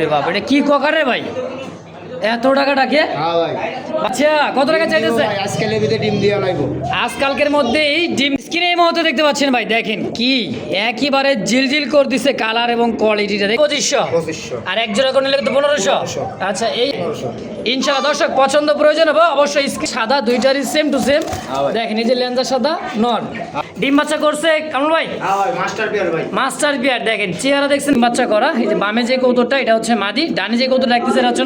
বাপরে বাপ এটা কি ককারে ভাই? এত টাকা ডাকে? হ্যাঁ আচ্ছা কত টাকা চাইতেছে? ভাই, আজকে ডিম দিয়ে লাগবো আজকালকের মধ্যে এই ডিম স্ক্রিনে এই মুহূর্তে দেখতে পাচ্ছেন ভাই দেখেন কি একেবারে জিলজিল করে দিছে কালার এবং কোয়ালিটিটা পঁচিশশো। আর এক জোড়া করে নিলে তো পনেরোশো। 1500 আচ্ছা এই ইনশাল্লাহ দর্শক পছন্দ প্রয়োজন হবে অবশ্যই সাদা দুইটারই সেম টু সেম দেখেন এই যে লেন্সা সাদা নর। ডিম বাচ্চা করছে কামল ভাই? হ্যাঁ মাস্টার বিয়ার ভাই। মাস্টার বিয়ার দেখেন চেহারা দেখছেন বাচ্চা করা। এই যে বামে যে কৌতরটা এটা হচ্ছে মাদি ডানে যে কৌতর রাখতেছে এটা হচ্ছে।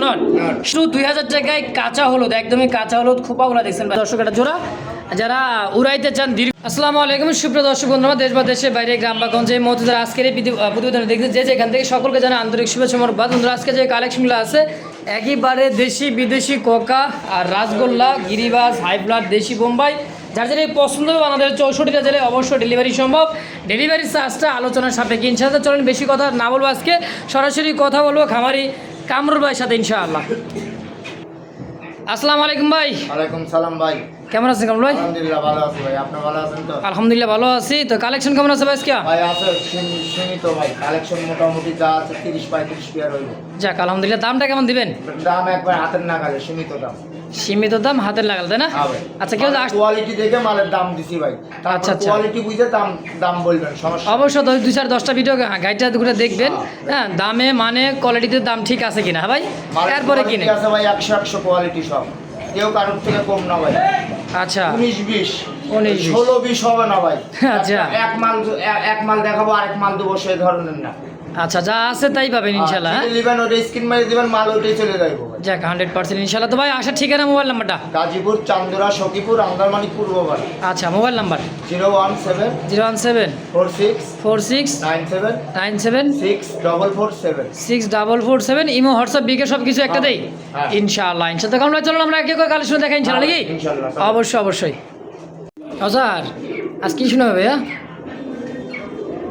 শুধু দুই হাজার টাকায় কাঁচা হলুদ একদমই কাঁচা হলুদ খোপাগুলো দেখছেন দর্শক এটা জোড়া। যারা উড়াইতে চান দীর্ঘ আসসালামু আলাইকুম সুপ্রিয় দর্শক বন্ধুরা দেশ বা দেশের বাইরে গ্রাম বা গঞ্জে মতো যারা আজকের এই প্রতিবেদন দেখতে যে যেখান থেকে সকলকে জানা আন্তরিক শুভেচ্ছা মোরবাদ বন্ধুরা আজকে যে কালেকশনগুলো আছে একেবারে দেশি বিদেশি কোকা আর রাসগোল্লা গিরিবাজ হাই ব্লাড দেশি বোম্বাই। যার যেটা পছন্দ হবে আমাদের চৌষট্টিটা জেলে অবশ্যই ডেলিভারি সম্ভব। ডেলিভারি চার্জটা আলোচনার সাপেক্ষে। ইনশাআল্লাহ চলেন বেশি কথা না বলব আজকে। সরাসরি কথা বলব খামারি কামরুল ভাইয়ের সাথে ইনশাআল্লাহ। আসসালামু আলাইকুম ভাই। ওয়ালাইকুম সালাম ভাই। কেমন আছেন কামরুল ভাই? আলহামদুলিল্লাহ ভালো আছি ভাই। আপনি ভালো আছেন তো? আলহামদুলিল্লাহ ভালো আছি। তো কালেকশন কেমন আছে ভাই আজকে? ভাই আছে সীমি- সীমিত ভাই। কালেকশন মোটামুটি যা আছে তিরিশ পঁয়ত্রিশ পেয়ার হইব। যাক আলহামদুলিল্লাহ। দামটা কেমন দিবেন? দাম একবার হাতের নাগালে সীমিত দাম। সীমিত দাম হাতের লাগাল তাই না? হ্যাঁ আচ্ছা কেউ কোয়ালিটি দেখে মালের দাম দিছি ভাই। আচ্ছা, আচ্ছা। কোয়ালিটি বুঝে দাম দাম বলবেন সমস্যা। অবশ্য দুই চার দশটা ভিডিও গাইডটা করে দেখবেন। হ্যাঁ দামে মানে কোয়ালিটিতে দাম ঠিক আছে কিনা হ্যাঁ ভাই? তারপরে কিনে। আছে ভাই একশো একশো কোয়ালিটি সব। কেউ কারোর থেকে কম না ভাই। আচ্ছা। উনিশ বিশ। উনিশ ষোলো বিশ হবে না ভাই। আচ্ছা। এক- মাল এক- এক মাল দেখাবো আরেক মাল দেবো সেই ধরনের না। আচ্ছা যা আছে তাই পাবেন ইনশাল্লাহ হ্যাঁ? নিবেন ওটা স্ক্রিন মারি দিবেন মাল ওটাই চলে ভাই। যাক হান্ড্রেড পার্সেন্ট ইনশাল্লাহ তো ভাই আসার ঠিকানা মোবাইল নাম্বারটা? গাজীপুর চান্দুরা সখীপুর আন্দারমানি পূর্ববার আচ্ছা mobile number? Zero one seven zero one seven four six four six nine seven nine seven six double four seven. Six double four seven imo WhatsApp বিকে সব কিছু একটা দেই? হ্যাঁ। ইনশাআল্লাহ ইনশাআল্লাহ। কেমন চলো আমরা একে করে কালেকশন দেখা ইনশাআল্লাহ নাকি? হ্যাঁ, ইনশাআল্লাহ। অবশ্যই অবশ্যই। স্যার আজ কি শোনাবে ভাইয়া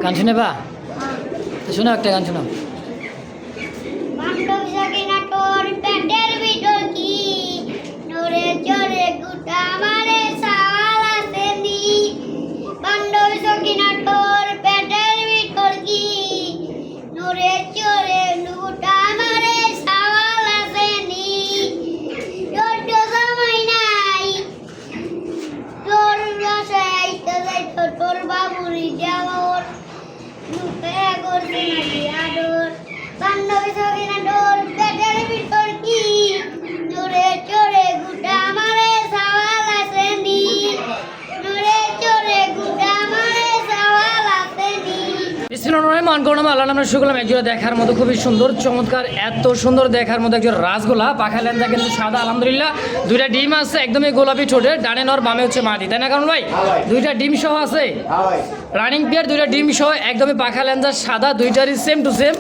গান শুনে বা? তো শোনো একটা গান শোনো। বান্ধব সাকিনা তোর পেটের ভিতর কি নরে চরে আল্লাহ একজোড়া দেখার মতো খুবই সুন্দর, চমৎকার, এত সুন্দর দেখার মতো একজন রাসগোলা পাখা লেন্দা কিন্তু সাদা, আলহামদুলিল্লাহ। দুইটা ডিম আছে, একদমই গোলাপি ঠোঁটে ডানে নর, বামে হচ্ছে মাটি। তাই না, কারণ ভাই? দুইটা ডিম সহ আছে? রানিং পেয়ার দুইটা ডিম সহ একদমই পাখা লেঞ্জা সাদা দুইটারই সেম টু সেম।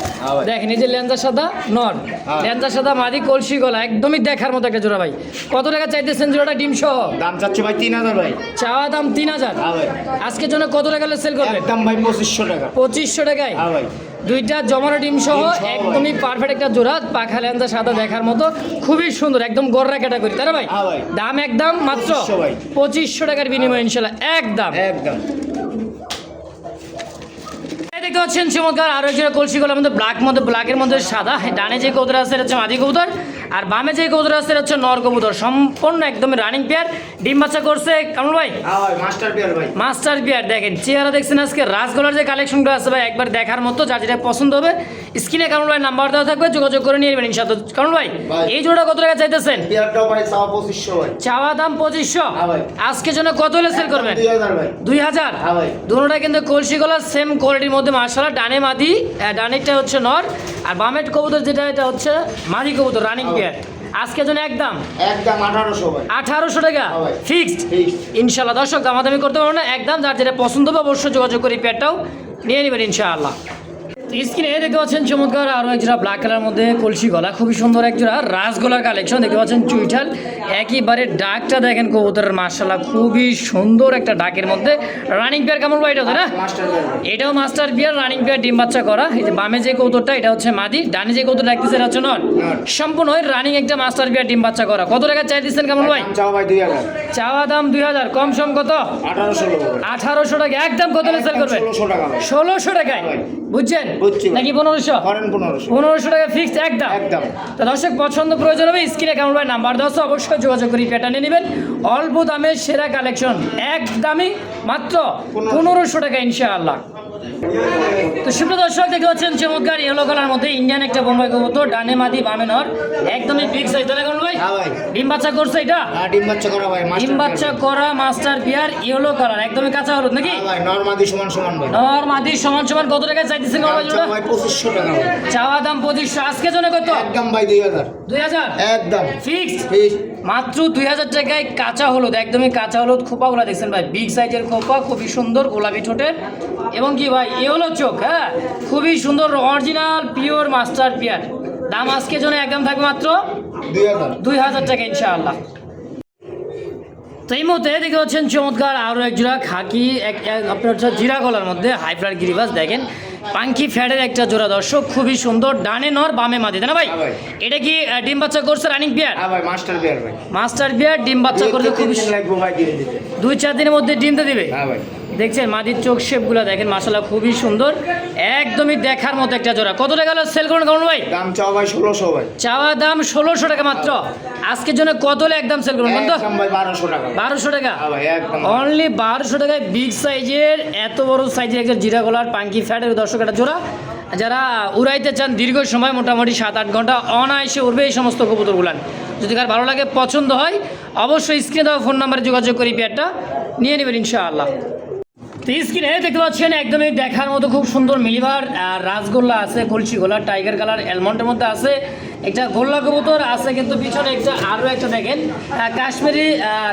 দেখেন এই যে লেঞ্জা সাদা নর। হ্যাঁ। লেঞ্জা সাদা মাদি কলসি গলা একদমই দেখার মতো একটা জোড়া ভাই। কত টাকা চাইতেছেন জোড়াটা ডিম সহ? দাম চাচ্ছে ভাই তিন হাজার ভাই। চাওয়া দাম তিন হাজার। হ্যাঁ আজকের জন্য কত টাকা সেল করবেন একদম ভাই পঁচিশশো টাকা। পঁচিশশো টাকায়? হ্যাঁ ভাই। দুইটা জমানো ডিম সহ একদমই পারফেক্ট একটা জোড়া পাখা লেঞ্জা সাদা দেখার মতো। খুবই সুন্দর একদম গররা ক্যাটাগরি তাই না ভাই? দাম একদম মাত্র 2500 পঁচিশশো টাকার বিনিময় ইনশাল্লাহ একদম। একদম। দেখতে পাচ্ছেন চমৎকার আরও একটা কলসি কলার মধ্যে ব্ল্যাক মধ্যে ব্ল্যাকের মধ্যে সাদা। ডানে যে কবুতর আছে এটা হচ্ছে মাদি কবুতর আর বামে যে কবুতর আছে এটা হচ্ছে নর কবুতর। সম্পূর্ণ একদম রানিং পেয়ার ডিম বাচ্চা করছে কামল ভাই? হ্যাঁ মাস্টার বিয়ার ভাই। মাস্টার বিয়ার দেখেন চেহারা দেখছেন আজকে? রাজগোলার যে কালেকশনগুলো আছে ভাই একবার দেখার মতো যার যেটা পছন্দ হবে স্ক্রিনে কামল ভাই নাম্বার দেওয়া থাকবে যোগাযোগ করে নিয়ে নেবেন ইনশাআল্লাহ। কামল ভাই। এই জোড়া কত টাকা চাইতেছেন? চাওয়া দাম পঁচিশশো? হ্যাঁ আজকে জন্য কত হলে সেল করবেন? দুই হাজার হ্যাঁ। দুটোটা কিন্তু কলসি গলা সেম কোয়ালিটির মধ্যে মার্শাল্লাহ ডানে মাদি ডানেরটা হচ্ছে নর আর বামের কবুতর যেটা এটা হচ্ছে মাদি কবুতর রানিং প্যাড আজকে পেয়ার আজকের জন্য একদম? একদম আঠারোশো আঠারোশো টাকা? ফিক্সড ইনশাআল্লাহ ইনশাল্লাহ দর্শক দামাদামি করতে পারব না একদম যার যেটা পছন্দ হবে অবশ্যই যোগাযোগ করি পেয়ারটাও নিয়ে নেবেন ইনশাআল্লাহ। স্ক্রিনে দেখতে পাচ্ছেন চমৎকার আরও এক জোড়া ব্ল্যাক কালার মধ্যে কলসি গলা খুবই সুন্দর এক জোড়া রাসগোলার কালেকশন দেখতে পাচ্ছেন চুইঠাল একইবারে ডাকটা দেখেন কবুতরের মার্শাল্লাহ খুবই সুন্দর একটা ডাকের মধ্যে রানিং পেয়ার কেমন বা এটা না? ভাই এটাও মাস্টার বিয়ার রানিং বিয়ার ডিম বাচ্চা করা। এই যে বামে যে কৌতরটা এটা হচ্ছে মাদি ডানে যে কৌতর রাখতেছে এটা হচ্ছে নর। সম্পূর্ণ রানিং একটা মাস্টার বিয়ার ডিম বাচ্চা করা। কত টাকা চাই দিচ্ছেন কেমন ভাই? চাওয়া ভাই দাম দুই হাজার কম সম কত? আঠারোশো টাকা একদম কত সেল করবেন ষোলোশো টাকা ভাই। ষোলোশো টাকায়? বুঝছেন? বুঝছি নাকি পনেরোশো? পনেরোশো। পনেরোশো টাকা ফিক্সড একদম। একদম। তো দর্শক পছন্দ প্রয়োজন হবে স্ক্রিনে কেমন ভাই নাম্বার দশ অবশ্যই যোগাযোগ করি নেবেন। অল্প দামে সেরা কালেকশন এক দামি মাত্র পনেরোশো টাকা ইনশাআল্লাহ। তো সুপ্রিয় দর্শক দেখতে পাচ্ছেন চমৎকার ইয়েলো কালার মধ্যে ইন্ডিয়ান একটা বোম্বাই কবুতর ডানে মাদি বামে নর। একদমই বিগ সাইজ তাহলে কোন ভাই হ্যাঁ ডিম বাচ্চা করছে এটা? হ্যাঁ ডিম বাচ্চা করা ভাই ডিম বাচ্চা করা মাস্টার বিয়ার ইয়েলো কালার একদমই কাঁচা হলুদ নাকি? হ্যাঁ ভাই সমান সমান ভাই। নর মাদি সমান সমান। কত টাকা চাইতেছেন কোন ভাই পঁচিশশো টাকা চাওয়া দাম পঁচিশশো। আজকে জন্য কত? একদম ভাই দুই হাজার। দুই হাজার? একদম। Fixed Please। মাত্র দুই হাজার টাকায় কাঁচা হলুদ। একদমই কাঁচা হলুদ। খোপাগুলো দেখছেন ভাই। বিগ সাইজের খোপা খুবই সুন্দর গোলাপি ঠোঁটের। এবং কি ভাই এ হলো চোখ হ্যাঁ? খুবই সুন্দর অরিজিনাল পিওর মাস্টার পিয়ার দাম আজকে জন্য একদম থাকবে মাত্র দুই হাজার। টাকা ইনশাআল্লাহ। তো এই মুহূর্তে দেখতে পাচ্ছেন চমৎকার আরও এক জোড়া খাকি এক আপনার হচ্ছে জিরা গলার মধ্যে হাইফ্লার গিরিবাস দেখেন। পাঙ্কি ফ্যাডের একটা জোড়া দর্শক খুবই সুন্দর ডানে নর বামে মাদি তাই না ভাই? হ্যাঁ এটা কি ডিম বাচ্চা করছে রানিং ভাই মাস্টার বিয়ার ভাই। মাস্টার বিয়ার ডিম বাচ্চা করলে দুই খুব লাগবে ভাই দুই চার দিনের মধ্যে ডিমতে দিবে? হ্যাঁ ভাই। দেখছেন মাদির চোখ শেপগুলো দেখেন মাসাল্লাহ খুবই সুন্দর। একদমই দেখার মতো একটা জোড়া। কত টাকা হলো? সেল করুন কেমন ভাই। দাম চাওয়া ভাই ষোলোশো ভাই। চাওয়া দাম ষোলোশো টাকা মাত্র। আজকের জন্য কত হলে? একদম সেল করুন ভাই বারোশো টাকা। বারোশো টাকা? হ্যাঁ অনলি বারোশো টাকায় বিগ সাইজের এত বড় সাইজের একটা জিরা গলার পাঙ্কি ফ্যাটের দর্শক একটা জোড়া। যারা উড়াইতে চান দীর্ঘ সময় মোটামুটি সাত আট ঘণ্টা অনায়াসে উঠবে এই সমস্ত কবুতরগুলান যদি কার ভালো লাগে পছন্দ হয় অবশ্যই স্ক্রিনে দেওয়া ফোন নাম্বারে যোগাযোগ করি পেয়ারটা। নিয়ে নেবেন ইনশাআল্লাহ। স্ক্রিনে দেখতে পাচ্ছেন একদমই দেখার মতো খুব সুন্দর মিলিভার আর রাসগোল্লা আছে কলসি গোলা টাইগার কালার, অ্যালমন্ডের মধ্যে আছে। একটা গোল্লা কবুতর আছে কিন্তু পিছনে একটা আরও একটা দেখেন কাশ্মীরি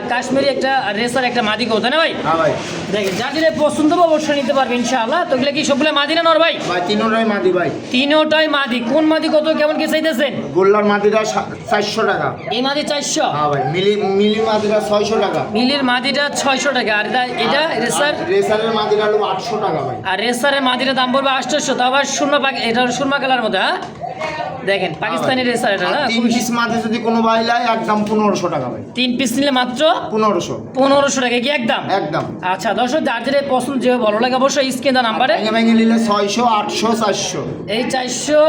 কাশ্মীরি একটা রেসার একটা মাদি কবুতর না ভাই? হ্যাঁ ভাই। দেখেন যা দিলে পছন্দ অবশ্যই নিতে পারবে ইনশাআল্লাহ। তো এগুলো কি সবগুলো মাদি না নর ভাই? ভাই তিনোটাই মাদি ভাই। তিনোটাই মাদি। কোন মাদি কত কেমন কি চাইতেছেন? গোল্লার মাদিটা চারশো টাকা। এই মাদি চারশো? হ্যাঁ ভাই মিলি মিলি মাদিরা ছয়শো টাকা। মিলির মাদিটা ছয়শো টাকা আর এটা- এটা রেসার? আর রেসারের মাদিরা হলো আটশো টাকা ভাই। আর রেসারের মাদিটা দাম পড়বে আটশোশো তো আবার পাক- এটা সুরমা কালার মধ্যে হ্যাঁ? দেখেন পাকিস্তানি রেসার এটা না তিন পিস মাদি যদি কোনো ভাই লাই একদম পনেরোশো টাকা ভাই। তিন পিস নিলে মাত্র পনেরোশো। পনেরোশো টাকা কি একদম? একদম। আচ্ছা দর্শক যার যেটা পছন্দ যে ভালো লাগে অবশ্যই স্ক্রিন দা নাম্বারে ভেঙে ভেঙে নিলে ছয়শো আটশো চারশো। এই চারশো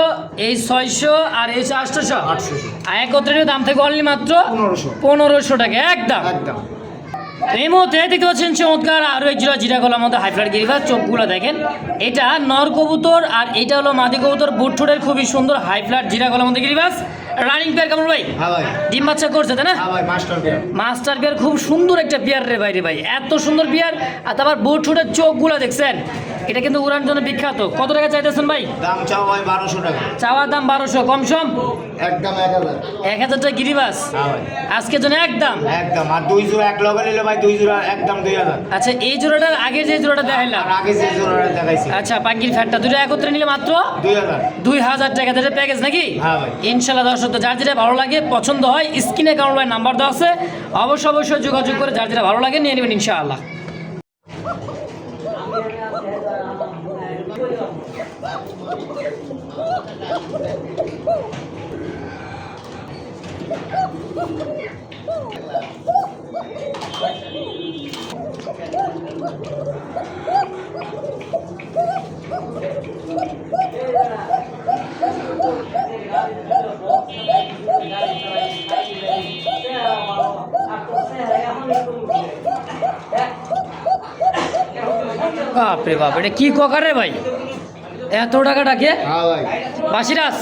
এই ছয়শো আর এই আটশোশো। আটশো আর একত্রে দাম থেকে অনলি মাত্র পনেরোশো। পনেরোশো টাকা একদম। একদম। এই মুহূর্তে দেখতে পাচ্ছেন চমৎকার আরও এক জোড়া জিরা গলার মধ্যে হাইফ্লার গিরিবাস চোখগুলো দেখেন, এটা নর কবুতর আর এটা হলো মাদি কবুতর। বুটঠোঁটের খুবই সুন্দর হাইফ্লার জিরা গলার মধ্যে গিরিবাস রানিং পেয়ার কেমন ভাই? হ্যাঁ ডিম বাচ্চা করছে তাই না? হ্যাঁ মাস্টার বিয়ার খুব সুন্দর একটা বিয়ার রে ভাই রে ভাই। এত সুন্দর বিয়ার আর তারপর বুটঠোঁটের চোখগুলো দেখছেন? এটা কিন্তু উড়ান জন্য বিখ্যাত। কত টাকা চাইতেছেন ভাই? দাম চাও ভাই বারোশো টাকা। চাওয়ার দাম বারোশো কম সম? একদম এক হাজার। এক হাজার টাকা গিরিবাস? হ্যাঁ আজকের জন্য একদম একদম। আর দুই জোড়া এক লগে নিলে ভাই দুই জোড়া একদম দুই হাজার। আচ্ছা এই জোড়াটার আগে যে জোড়াটা দেখাইলাম? আগে যে জোড়াটা দেখাইছি। আচ্ছা পাঙ্কির ফ্যাটটা দুটো একত্রে নিলে মাত্র? দুই হাজার। দুই হাজার টাকা প্যাকেজ নাকি? হ্যাঁ ভাই। ইনশাল্লাহ তো যার যেটা ভালো লাগে, পছন্দ হয়, স্ক্রিনে কারণ নাম্বার দেওয়া আছে। অবশ্যই অবশ্যই যোগাযোগ করে যার যেটা ভালো লাগে নিয়ে নেবেন ইনশাআল্লাহ। বাপরে বাপ এটা কি ককার রে ভাই? এত টাকা ডাকে? হ্যাঁ বাসিরাস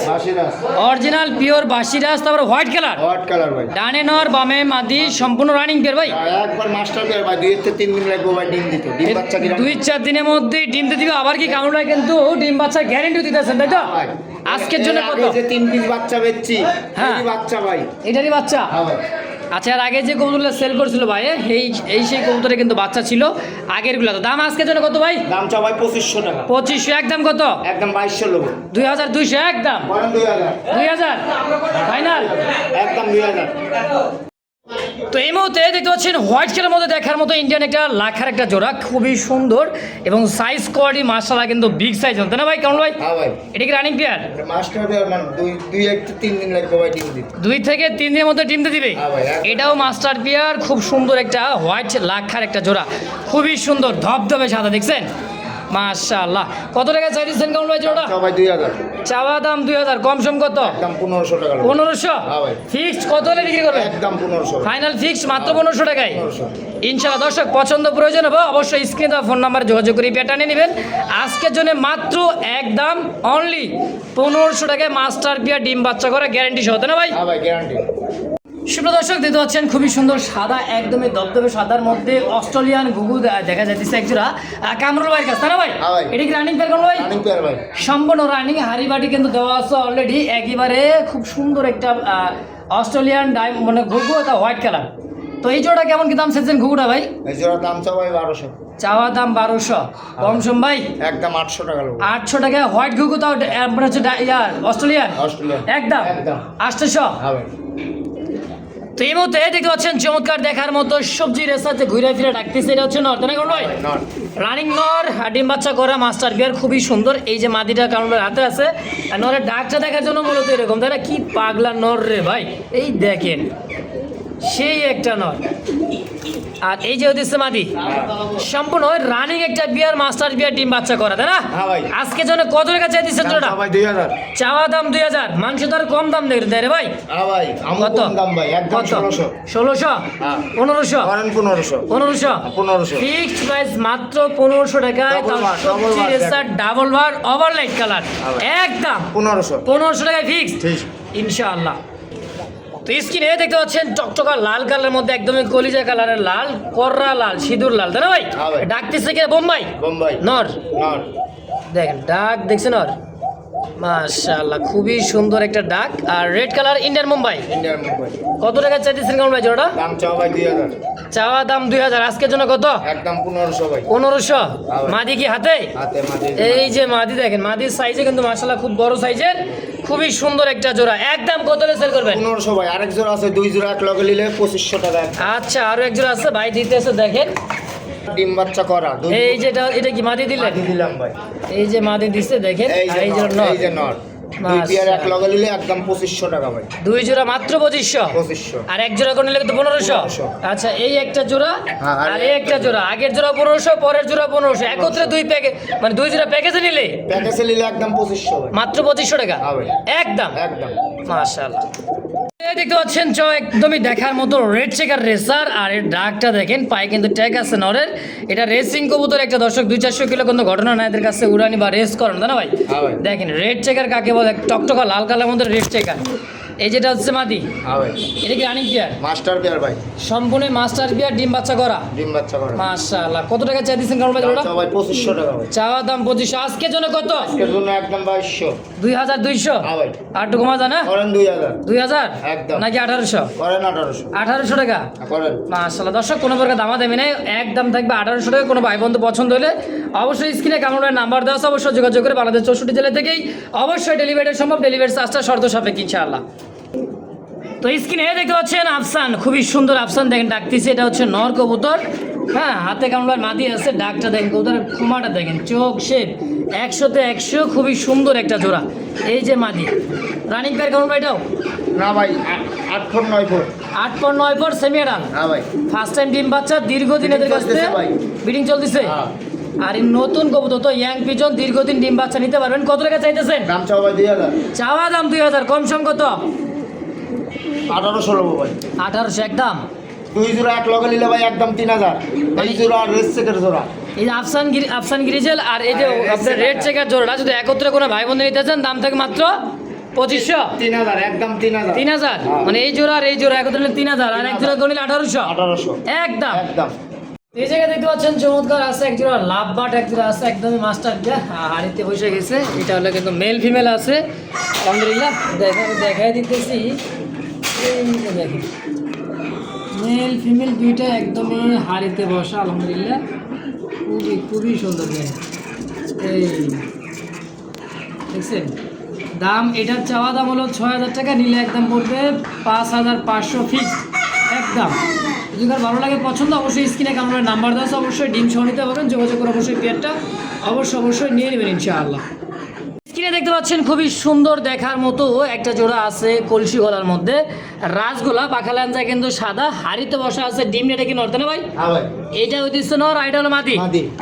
অরিজিনাল পিওর বাসিরাস তারপর হোয়াইট কালার হোয়াইট কালার ভাই। ডানে নর বামে মাদি সম্পূর্ণ রানিং পের ভাই? একবার মাস্টার বিয়ার ভাই দুই থেকে তিন দিন লাগবে ভাই ডিম দিতে। ডিম বাচ্চা কি দুই চার দিনের মধ্যে ডিম দিয়ে দিবে আবার কি কামড়া কিন্তু? ডিম বাচ্চা গ্যারেন্টি দিতেছেন তাই তো? আজকের জন্য কত? যে তিন পিস বাচ্চা বেচছি হ্যাঁ। এই বাচ্চা ভাই। এটারই বাচ্চা? হ্যাঁ ভাই। আচ্ছা আর আগে যে কবুতরগুলো সেল করছিল ভাই এই এই সেই কবুতরে কিন্তু বাচ্চা ছিল আগেরগুলো তো। দাম আজকের জন্য কত ভাই? দাম চা ভাই পঁচিশশো টাকা। পঁচিশশো একদম কত? একদম বাইশশো লোক। দুই হাজার দুইশো একদম? দুই হাজার। দুই হাজার? ফাইনাল? একদম দুই হাজার। তো এই মুহূর্তে দেখতে পাচ্ছেন হোয়াইট কালার মধ্যে দেখার মতো ইন্ডিয়ান একটা লাখার একটা জোড়া খুবই সুন্দর এবং সাইজ কোয়ালিটি মাসালা কিন্তু বিগ সাইজ হতো না ভাই কেমন ভাই? হ্যাঁ ভাই। এটা কি রানিং মানে দুই দুই একটু তিন দিন লাগবে ভাই ডিম দিতে। দুই থেকে তিন দিনের মধ্যে ডিমতে দিবে? হ্যাঁ ভাই, এটাও মাস্টার পিয়ার খুব সুন্দর একটা হোয়াইট লাখার একটা জোড়া খুবই সুন্দর ধবধবে সাদা দেখছেন? মাশাআল্লাহ। কত টাকা চাই দিচ্ছেন কামরুল ভাই জোড়া? দুই হাজার। চাওয়া দাম দুই হাজার। কম সম কত? একদম পনেরোশো টাকা লাগবে। পনেরোশো? হ্যাঁ ভাই। ফিক্সড কত হলে বিক্রি করবেন? একদম পনেরোশো। ফাইনাল ফিক্সড মাত্র পনেরোশো টাকায়। ইনশাআল্লাহ দর্শক পছন্দ প্রয়োজন হবে অবশ্যই স্ক্রিনে দেওয়া ফোন নাম্বার যোগাযোগ করে নিয়ে নেবেন। আজকের জন্য মাত্র একদম অনলি পনেরোশো টাকায় মাস্টার পিয়া ডিম বাচ্চা করে গ্যারান্টি সহ না ভাই? হ্যাঁ ভাই গ্যারান্টি সুপ্র দর্শক দেখতে পাচ্ছেন খুবই সুন্দর সাদা একদমই দবদবে সাদার মধ্যে অস্ট্রেলিয়ান গুগু দেখা যাচ্ছে একজোড়া কামরুল ভাইয়ের কাছে না ভাই? হ্যাঁ ভাই। এটা কি রানিং পেয়ার ভাই? রানিং পেয়ার ভাই। সম্পূর্ণ রানিং হাড়ি বাটি কিন্তু দেওয়া আছে অলরেডি একেবারে খুব সুন্দর একটা অস্ট্রেলিয়ান ডাই মানে ঘুঘু এটা হোয়াইট কালার তো এই জোড়া কেমন কি দাম চাইছেন ঘুঘুটা ভাই? এই জোড়ার দাম সবাই বারোশো। চাওয়া দাম বারোশো। কম সম ভাই? একদম আটশো টাকা লাগবে আটশো টাকা হোয়াইট ঘুঘু তাও মানে হচ্ছে অস্ট্রেলিয়ান? অস্ট্রেলিয়া একদম? একদম। আটশোশো? হ্যাঁ ভাই। তো এই মুহূর্তে দেখতে পাচ্ছেন চমৎকার দেখার মতো সবজি রেসাতে ঘুরে ফিরে ডাকতেছে এটা হচ্ছে নর্থ না কোন ভাই? রানিং নর ডিম বাচ্চা করা মাস্টার বিয়ার খুবই সুন্দর। এই যে মাদিটা কারণ হাতে আছে। আর নরের ডাকটা দেখার জন্য মূলত এরকম তাই না? কি পাগলা নর রে ভাই। এই দেখেন সেই একটা নর। আর এই যে হচ্ছে মাদি সম্পূর্ণ রানিং একটা বিয়ার মাস্টার বিয়ার ডিম বাচ্চা করা তাই না? হ্যাঁ আজকে জন্য কত টাকা জোড়া? হাজার। চাওয়া দাম দুই হাজার মাংস তো কম দাম দেয় রে ভাই? হ্যাঁ ভাই আমার কত? কম দাম ভাই একদম কত? ষোলোশো। ষোলোশো? হ্যাঁ। পনেরোশো? করেন পনেরোশো। পনেরোশো? পনেরোশো। ফিক্সড প্রাইস মাত্র পনেরোশো টাকায় তাও সবজি racer double bar overlight colour. একদম। পনেরোশো। পনেরোশো টাকায় ফিক্সড ইনশাআল্লাহ। তো স্ক্রিনে দেখতে পাচ্ছেন চকচকা লাল কালারের মধ্যে একদমই কলিজা কালারের লাল কররা লাল সিঁদুর লাল তাই না ভাই? ডাক দিছে ডাকতেছে কি? বোম্বাই? বোম্বাই। নর। নর। দেখেন ডাক দেখছেন নর। মাশাআল্লাহ খুবই সুন্দর একটা ডাক। আর red colour Indian Mumbai? Indian Mumbai. কত টাকা চাইতেছেন কেমন ভাই জোড়া দাম চাও ভাই দুই হাজার। চাওয়া দাম দুই হাজার আজকের জন্য কত? একদম পনেরোশো ভাই। পনেরোশো? ভাই। মাদি কি হাতে? হাতে মাঝে এই যে মাদি দেখেন মাদির সাইজে কিন্তু মাসাল্লাহ খুব বড় সাইজের খুবই সুন্দর একটা জোড়া। একদম কত সেল করবেন? পনেরোশো ভাই আরেক জোড়া আছে দুই জোড়া এক লগে নিলে পঁচিশশো টাকা। আচ্ছা আরও এক জোড়া আছে ভাই দিতেছে দেখেন। ডিম বাচ্চা করা। এই যেটা এটা কি মাদি দিলেন? দিলাম ভাই। এই যে মাদি দিছে দেখেন এই যে এই নর। এই যে নট। দুই পেয়ার এক লগে নিলে একদম পঁচিশশো টাকা ভাই। দুই জোড়া মাত্র পঁচিশশো? পঁচিশশো। আর এক জোড়া করে নিলে কিন্তু পনেরোশো? আচ্ছা এই একটা জোড়া হ্যাঁ, আর এই একটা জোড়া। আগের জোড়া পনেরোশো পরের জোড়া পনেরোশো। একত্রে দুই প্যাকেজ মানে দুই জোড়া প্যাকেজে নিলে? প্যাকেজে নিলে একদম পঁচিশশো মাত্র পঁচিশশো টাকা? হ্যাঁ একদম? একদম। দেখতে পাচ্ছেন চ একদমই দেখার মতো রেড চেকার রেসার আর এর ডাকটা দেখেন পায়ে কিন্তু ট্যাগ আছে নরের। এটা রেসিং কবুতর একটা দর্শক দুই চারশো কিলো কিন্তু ঘটনা না এদের কাছে উড়ানি বা রেস করেন না হ্যাঁ ভাই। দেখেন রেড চেকার কাকে বলে? টকটকা লাল কালার মধ্যে রেড চেকার এই যেটা হচ্ছে মাদি হ্যাঁ এটা কি রানিং পেয়ার মাস্টার পেয়ার ভাই। সম্পূর্ণ মাস্টার পেয়ার ডিম বাচ্চা করা। ডিম বাচ্চা করা। মাশাআল্লাহ। কত টাকা চাই দিচ্ছেন কারণ ভাই ওটা সবাই পঁচিশশো টাকা ভাই। চাওয়া দাম পঁচিশশো। আজকে জন্য কত? আজকের জন্য একদম বাইশশো। দুই হাজার দুইশো? হ্যাঁ ভাই। আর একটু কমা যায় না করেন দুই হাজার। দুই হাজার? একদম। নাকি আঠারোশো? করেন আঠারোশো। আঠারোশো টাকা? করেন। মাশাল্লাহ দর্শক কোনো প্রকার দামা দামি নেই। একদম থাকবে আঠারোশো টাকা। কোনো ভাই বন্ধু পছন্দ হলে অবশ্যই স্ক্রিনে কামড়ের নাম্বার দেওয়া আছে অবশ্যই যোগাযোগ করে বাংলাদেশ চৌষট্টি জেলা থেকেই অবশ্যই ডেলিভারি সম্ভব। ডেলিভারি চার্জটা শর্ত সাপেক্ষ ইনশাআল্লাহ। তো স্ক্রিনে দেখতে পাচ্ছেন আফসান খুবই সুন্দর আফসান দেখেন ডাকতেছে এটা হচ্ছে নর কবুতর। হ্যাঁ হাতে কামড়ার মাদি আছে ডাকটা দেখেন কবুতরের খুমাটা দেখেন চোখ শেপ একশোতে একশো খুবই সুন্দর একটা জোড়া। এই যে মাদি রানিং পেয়ার কেমন ভাইটাও না ভাই আট ফুট নয় ফুট আট পর নয় পর সেমিয়ারাল হ্যাঁ ভাই। ফার্স্ট টাইম ডিম বাচ্চা দীর্ঘদিন এদের কাছ থেকে ভাই। বিডিং চলতেছে? হ্যাঁ। আর এই নতুন কবুতর তো ইয়াং পিজন দীর্ঘদিন ডিম বাচ্চা নিতে পারবেন। কত টাকা চাইতেছেন? দাম চাও দুই হাজার। চাওয়া দাম দুই হাজার কম সম কত? আঠারোশো নেব ভাই। আঠারোশো একদম? দুই জোড়া এক লগে নিলে ভাই একদম তিন হাজার। এই জোড়া আর রেস চেকের জোড়া। এই যে আফসান গিরি আফসান গিরিজেল আর এই যে আপনার রেড চেকার জোড়াটা যদি একত্রে কোনো ভাই বন্ধু নিতে চান দাম থাকে মাত্র পঁচিশশো। তিন হাজার একদম তিন হাজার। তিন হাজার? হ্যাঁ। মানে এই জোড়া আর এই জোড়া একত্রে তিন হাজার আর এক জোড়া আঠারোশো? আঠারোশো। একদম। একদম। এই জায়গায় দেখতে পাচ্ছেন চমৎকার আছে লাভ বাট আছে একদমই মাস্টার দিয়ে। হাড়িতে বসে গেছে। এটা হলো কিন্তু মেল ফিমেল আছে। আলহামদুলিল্লাহ দেখা দেখাই দিতেছি। মেল ফিমেল দুইটা একদমই হাড়িতে বসা, আলহামদুলিল্লাহ। খুবই খুবই সুন্দর দেখেন এই, দেখছেন? দাম, এটার চাওয়া দাম হলো ছয় হাজার টাকা, নিলে একদম পড়বে পাঁচ হাজার পাঁচশো ফিক্স একদম। যদি কার ভালো লাগে, পছন্দ, অবশ্যই স্ক্রিনে কামড়ের নাম্বার দেওয়া অবশ্যই ডিম সহ নিতে পারবেন, যোগাযোগ করে অবশ্যই পেয়ারটা অবশ্যই অবশ্যই নিয়ে নেবেন ইনশাআল্লাহ। স্ক্রিনে দেখতে পাচ্ছেন খুবই সুন্দর দেখার মতো একটা জোড়া আছে কলসি গলার মধ্যে। রাসগোলা পাখালাঞ্জা কিন্তু সাদা হাড়িতে বসা আছে। ডিম এটা কি নর্দনে ভাই? হ্যাঁ ভাই। এটা হইতেছে নর আর এটা হলো মাদি।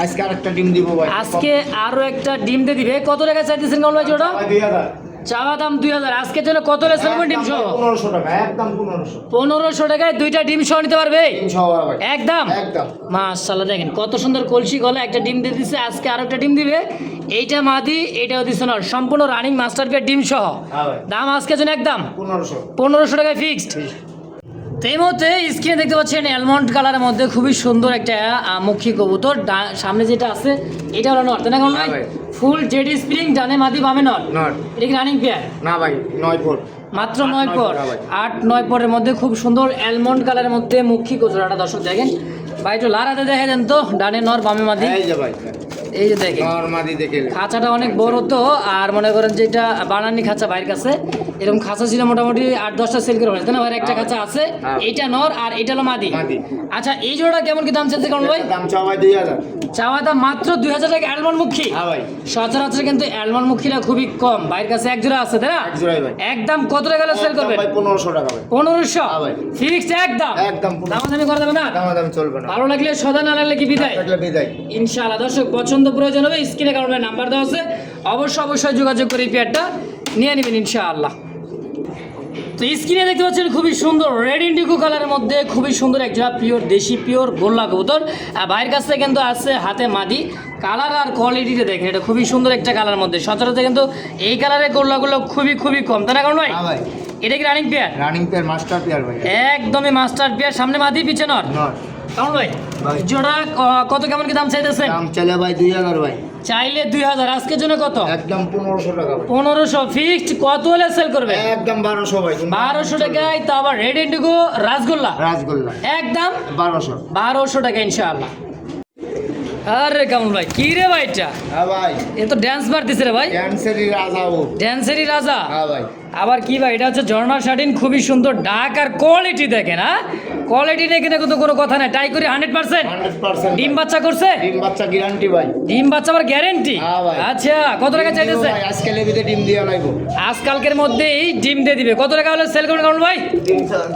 আজকে আরেকটা ডিম দিব ভাই। আজকে আরও একটা ডিম দিয়ে দিবে। কত টাকা চাইতেছেন কামল ভাই জোড়া চাওয়া দাম দুই হাজার। আজকের জন্য কত রেসেল ডিম সহ পনেরোশো টাকা একদম পনেরোশো। পনেরোশো টাকায় দুইটা ডিম সহ নিতে পারবে? একদম? একদম। মাশাল্লাহ দেখেন কত সুন্দর কলসি গলা একটা ডিম দিয়ে দিচ্ছে আজকে আরও একটা ডিম দিবে। এইটা মাদি এইটাও দিচ্ছে না সম্পূর্ণ রানিং মাস্টার পেয়ার ডিম সহ। হ্যাঁ দাম আজকের জন্য একদম? পনেরোশো। পনেরোশো টাকায় ফিক্সড তো এই মুহূর্তে স্ক্রিনে দেখতে পাচ্ছেন অ্যালমন্ড কালারের মধ্যে খুবই সুন্দর একটা মুখী কবুতর। সামনে যেটা আছে এটা হলো নর্থ না ভাই। ফুল জেডি স্প্রিং ডানে মাদি বামে নট এটা কি রানিং পেয়ার না ভাই নয় ফুট মাত্র নয় পর। হ্যাঁ। আট নয় পরের মধ্যে খুব সুন্দর অ্যালমন্ড কালারের মধ্যে মুখী কচুরাটা দর্শক দেখেন ভাই একটু লারাতে দেখে দেন তো ডানে নর বামে মাদি। ভাই। এই যে দেখেন। নর মাদি দেখে নে। খাঁচাটা অনেক বড় তো আর মনে করেন যেটা বানানি খাঁচা বাইরের কাছে। এরকম খাঁচা ছিল মোটামুটি আট দশটা সেল করে ফেলছে না ভাই? একটা খাঁচা আছে হ্যাঁ। এইটা নর আর এটা হলো মাদি। আচ্ছা এই জোড়া কেমন কি দাম কারণ ভাই? দাম চাও ভাই দুই হাজার। চাওয়া দাম মাত্র দুই হাজার টাকা অ্যালমন্ড মুখী। হ্যাঁ ভাই। সচরাচর কিন্তু অ্যালমন্ড মুখীরা খুবই কম। বাইরের কাছে এক জোড়া আছে তাই না? একদম কত টাকা সেল করবেন? পনেরোশো টাকা পনেরোশো? হ্যাঁ। ফিক্সড একদম একদম দামাদামি করে দেবে না? দামাদামি চলবে না। ভালো লাগলে সদা না লাগলে কি বিদায়? বিদায়। ইনশাআল্লাহ। দর্শক পছন্দ প্রয়োজন হবে স্ক্রিনে কারণে নাম্বার দেওয়া আছে। অবশ্যই অবশ্যই যোগাযোগ করে এই পেয়ারটা নিয়ে নেবেন ইনশাআল্লাহ। তো স্ক্রিনে দেখতে পাচ্ছেন খুবই সুন্দর রেড ইন্ডিগো কালারের মধ্যে খুবই সুন্দর একটা পিওর দেশি পিওর গোল্লা কবুতর। আর বাইরের কাছ থেকে কিন্তু আছে হাতে মাদি। কালার আর কোয়ালিটিতে দেখেন এটা খুবই সুন্দর একটা কালার মধ্যে। সচরাচর কিন্তু এই কালারের গোল্লাগুলো খুবই খুবই কম তাই না কারণ ভাই? হ্যাঁ এটা কি running pair running pair master pair ভাই। একদমই মাস্টার পেয়ার সামনে মাদি পিছে নর। ভাই। জোড়া কত কেমন কি দাম চাইতেছেন দাম চলে ভাই দুই হাজার ভাই। চাইলে দুই হাজার আজকের জন্য কত? একদম পনেরোশো টাকা পনেরোশো ফিক্সড কত হলে সেল করবে? একদম বারোশো ভাই বারোশো টাকায় তো আবার রেড ইন্ডিগো রাসগোল্লা? রাসগোল্লা। একদম? বারোশো। বারোশো টাকা ইনশাআল্লাহ। আরে কামল ভাই কি রে ভাই এটা? হ্যাঁ ভাই। এ তো ড্যান্স মারতেছে রে ভাই। ক্যান্সারি রাজা ও। ড্যান্সেরই রাজা? হ্যাঁ ভাই। আবার কি ভাই এটা হচ্ছে ঝর্ণা শাটিন খুবই সুন্দর ডাক আর কোয়ালিটি দেখেন হ্যাঁ? কোয়ালিটি নিয়ে কিন্তু কোনো- কোনো কথা নাই টাই করি হান্ড্রেড পার্সেন্ট ডিম বাচ্চা করছে? ডিম বাচ্চা গ্যারান্টি ভাই। ডিম বাচ্চা আবার গ্যারেন্টি হ্যাঁ আচ্ছা কত টাকা চাইতেছে? ভাই, আজকে লেবিতে ডিম দিয়ে লাগবো আজকালকের মধ্যেই ডিম দিয়ে দিবে। কত টাকা হলে সেল করবেন কামল ভাই?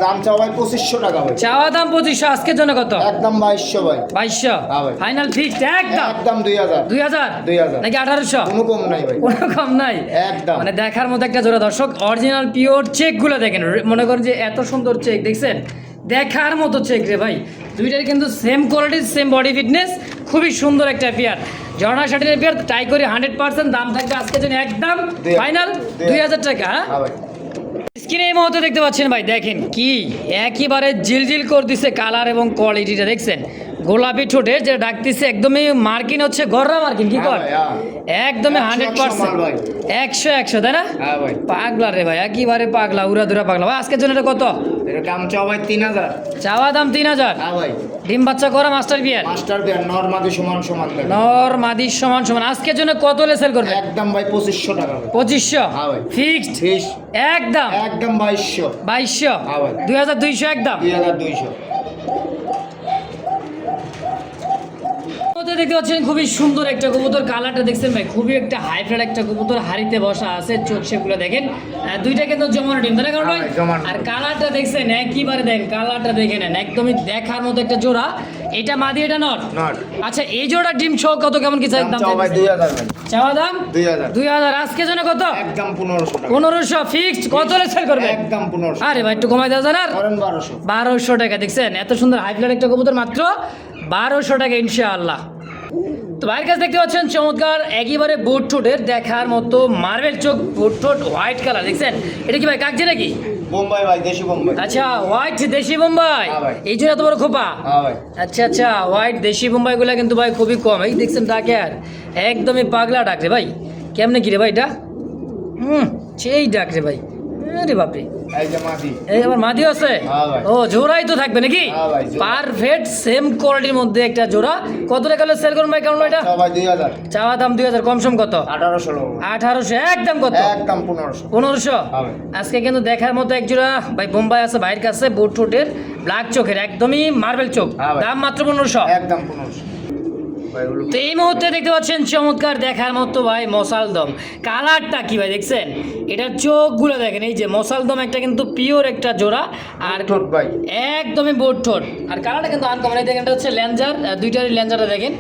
দাম চাও ভাই পঁচিশশো টাকা ভাই। চাওয়া দাম পঁচিশশো আজকের জন্য কত? একদম বাইশশো ভাই। বাইশশো? হ্যাঁ ফাইনাল ফিক্সড একদম? একদম দুই হাজার। দুই হাজার? দুই হাজার। নাকি আঠারোশো? কোনো কম নাই ভাই। কোনো কম নাই। একদম। মানে দেখার মতো একটা জোড়া দর্শক অরিজিনাল পিওর চেকগুলো দেখেন। মনে করেন যে এত সুন্দর চেক দেখছেন? দেখার মতো চেক রে ভাই। দুইটার কিন্তু সেম কোয়ালিটির সেম বডি ফিটনেস খুবই সুন্দর একটা পেয়ার ঝর্ণা শাটিনের পেয়ার ট্রাই করি হান্ড্রেড পার্সেন্ট দাম থাকবে আজকের জন্য একদম ফাইনাল দুই- হাজার টাকা হ্যাঁ? হ্যাঁ স্ক্রিনে এই মুহূর্তে দেখতে পাচ্ছেন ভাই দেখেন কি? একেবারে জিলজিল করে দিছে কালার এবং কোয়ালিটিটা দেখছেন? গোলাপি ঠোঁটে যে ডাকতেছে একদমই মার্কিন হচ্ছে গররা মার্কিন কি কর? হ্যাঁ ভাই, হ্যাঁ। একদমই হান্ড্রেড পার্সেন্ট। একশো একশো তাই না? হ্যাঁ পাগলা রে ভাই একেবারে পাগলা উড়া দুরা পাগলা। ভাই আজকের জন্য এটা কত? দাম চাও ভাই তিন হাজার। চাওয়া দাম তিন হাজার? ডিম বাচ্চা করা মাস্টার বিয়ার? মাস্টার পেয়ার নর্মাদি সমান সমান নর মাদি সমান সমান। আজকের জন্য কত হলে সেল করবে? একদম ভাই পঁচিশশো টাকা পঁচিশশো। ফিক্সড একদম? একদম বাইশশো। বাইশশো। দুই হাজার দুইশো একদম? দুই হাজার দুইশো। মধ্যে দেখতে পাচ্ছেন খুবই সুন্দর একটা কবুতর। কালারটা দেখছেন ভাই খুবই একটা হাইফ্রেড একটা কবুতর। হাড়িতে বসা আছে চোখ সেগুলো দেখেন। দুইটা কিন্তু জমানো ডিম তাই কারণ ভাই? হ্যাঁ। আর কালারটা দেখছেন একইবারে দেখেন কালারটা দেখে নেন একদমই দেখার মতো একটা জোড়া। এটা মাদি এটা নট? নট। আচ্ছা এই জোড়া ডিম সহ কত কেমন কি চাই দাম চাওয়া দাম? দুই হাজার। আজকে জন্য কত? একদম পনেরোশো টাকা। পনেরোশো ফিক্সড কত সেল করবে? একদম পনেরোশো। আরে ভাই একটু কমাই দেওয়া যায় না আর? বারোশো। বারোশো টাকা দেখছেন? এত সুন্দর হাইফ্লার একটা কবুতর মাত্র বারোশো টাকা ইনশাআল্লাহ। তো ভাইয়ের কাছে দেখতে পাচ্ছেন চমৎকার একেবারে বোট ঠোঁটের দেখার মতো মার্বেল চোখ বোট ঠোঁট হোয়াইট কালার দেখছেন? এটা কি ভাই কাকছে নাকি? বোম্বাই ভাই দেশি বোম্বাই। আচ্ছা হোয়াইট দেশি বোম্বাই? হ্যাঁ ভাই। এই জন্য এত বড় খোপা? হ্যাঁ আচ্ছা আচ্ছা হোয়াইট দেশি বোম্বাইগুলো কিন্তু ভাই খুবই কম। এই দেখছেন ডাকে আর একদমই পাগলা ডাক রে ভাই। কেমনে কি রে ভাই এটা? হুম সেই ডাক রে ভাই। আরে বাপরে। এই যে মাদি। এই আমার মাদি আছে? হ্যাঁ ও জোড়াই তো থাকবে নাকি? পারফেক্ট সেম কোয়ালিটির মধ্যে একটা জোড়া। কত টাকা সেল করুন ভাই কেমন এটা চাওয়া দাম দুই হাজার কম সম কত? আঠারোশো আঠারোশো একদম কত? একদম পনেরোশো। পনেরোশো? হ্যাঁ আজকে কিন্তু দেখার মতো এক জোড়া ভাই বোম্বাই আছে ভাইয়ের কাছে বোট ঠোঁটের ব্ল্যাক চোখের একদমই মার্বেল চোখ। হ্যাঁ দাম মাত্র পনেরোশো। একদম পনেরোশো। তো এই মুহূর্তে দেখতে পাচ্ছেন চমৎকার দেখার মতো ভাই মশালদম কালারটা কি ভাই দেখছেন? এটার চোখগুলো দেখেন এই যে মশালদম একটা কিন্তু পিওর একটা জোড়া আর ঠোঁট ভাই। একদমই বোট ঠোঁট। আর কালারটা কিন্তু আনকমন এই দেখেন এটা হচ্ছে ল্যাঞ্জার দুইটারই ল্যাঞ্জারটা দেখেন।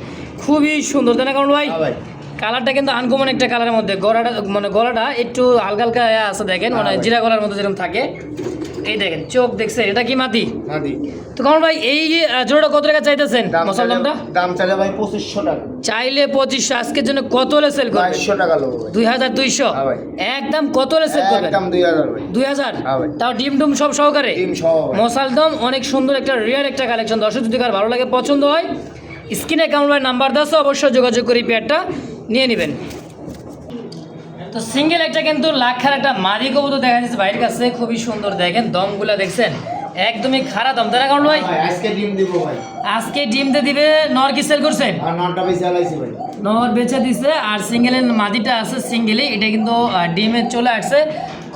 খুবই সুন্দর তাই না কারণ ভাই? হ্যাঁ কালারটা কিন্তু আনকমন একটা কালারের মধ্যে। গলাটা মানে গলাটা একটু হালকা হালকা আছে দেখেন মানে হ্যাঁ জিরা গলার মধ্যে যেরকম থাকে। এই দেখেন চোখ দেখছেন এটা কি মাটি? মাদি তো কারণ ভাই এই জোড়াটা কত টাকা চাইতেছেন? মশালদমটা দাম চাইলে ভাই পঁচিশশো টাকা। চাইলে পঁচিশশো আজকের জন্য কত হলে সেল করবেন? বাইশশো টাকা লোক দুই হাজার দুইশো? হ্যাঁ একদম কত হলে সেল করবেন? একদম দুই হাজার দুই হাজার? হ্যাঁ তাও ডিম ডুম সব সহকারে? ডিম সহ ভাই। মশালদম অনেক সুন্দর একটা রিয়ার একটা কালেকশন দর্শক যদি কার ভালো লাগে পছন্দ হয় স্ক্রিনে অ্যাকাউন্ট ভাই নাম্বার দাসও অবশ্যই যোগাযোগ করে পেয়ারটা নিয়ে নেবেন। তো সিঙ্গেল একটা কিন্তু লাখার একটা মাদি কবুতর দেখা যাচ্ছে বাইরের কাছে খুবই সুন্দর দেখেন দমগুলা দেখছেন একদমই খারাপ দম। তারা কারণ ভাই? আজকে ডিম দিব ভাই। আজকে ডিম দিয়ে দিবে নর কি সেল করছেন আর নরটা বেচে আলাইছি ভাই। নর বেচে দিছে আর সিঙ্গেলের মাদিটা আছে সিঙ্গেলে এটা কিন্তু ডিমে চলে আসছে।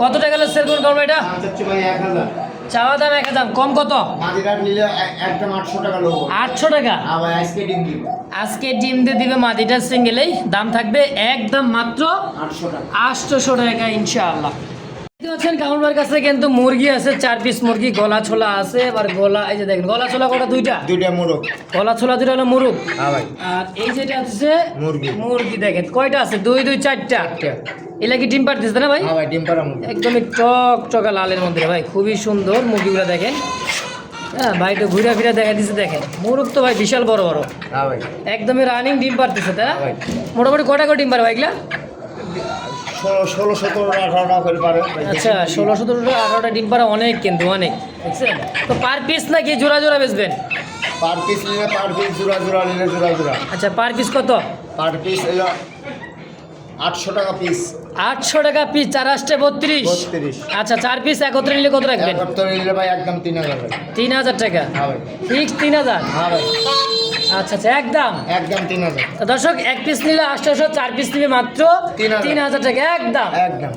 কত টাকা সেল করুন কারণ এটা? ভাই এক হাজার। চাওয়া দাম এক দাম কম কত? মাদিটা নিলে একদম আটশো টাকা লোক আটশো টাকা? আজকে ডিম দিব। আজকে ডিম দিয়ে দিবে মাদিটা সিঙ্গেলেই দাম থাকবে একদম মাত্র আটশো টাকা। আটশোশো টাকা ইনশাআল্লাহ। দেখতে পাচ্ছেন কাছে কিন্তু মুরগি আছে চার পিস মুরগি গলা ছোলা আছে এবার গলা এই যে দেখেন গলা ছোলা কটা দুইটা? দুইটা মোরগ। গলা ছোলা দুইটা হলো মুরগ? হ্যাঁ ভাই। আর এই যেটা হচ্ছে মুরগি। মুরগি দেখেন কয়টা আছে? দুই দুই চারটা? এলা কি ডিম পারতেছে না ভাই? হ্যাঁ ভাই ডিম পাড়া একদমই টক টকা লালের মধ্যে ভাই খুবই সুন্দর মুরগিগুলো দেখেন। হ্যাঁ ভাই একটু ঘুরে ফিরে দেখা দিচ্ছে দেখেন। মুরগ তো ভাই বিশাল বড় বড়। হ্যাঁ ভাই। একদমই রানিং ডিম পারতেছে তাই না? মোটামুটি কটা করে ডিম পারে ভাইগুলা ষোলো ষোলো সতেরো আঠারোটা করে পারে। আচ্ছা ষোলো সতেরোটা আঠারোটা ডিম পারে অনেক কিন্তু অনেক। বুঝছেন তো পার পিস নাকি জোড়া জোড়া বেচবেন? পার পিস নিলে পার পিস জোড়া জোড়া নিলে জোড়া জোড়া। আচ্ছা পার পিস কত? পার পিস এলো আটশো টাকা পিস আটশো টাকা পিস চার আসছে বত্রিশ। আচ্ছা চার পিস একত্রে নিলে কত রাখবেন? একত্রে নিলে ভাই একদম তিন হাজার তিন হাজার টাকা। হ্যাঁ ভাই। ফিক্স তিন হাজার? হ্যাঁ ভাই। আচ্ছা আচ্ছা একদম একদম তিন হাজার। তো দর্শক এক পিস নিলে আটশোশো চার পিস নিলে মাত্র। তিন হাজার। টাকা একদম একদম।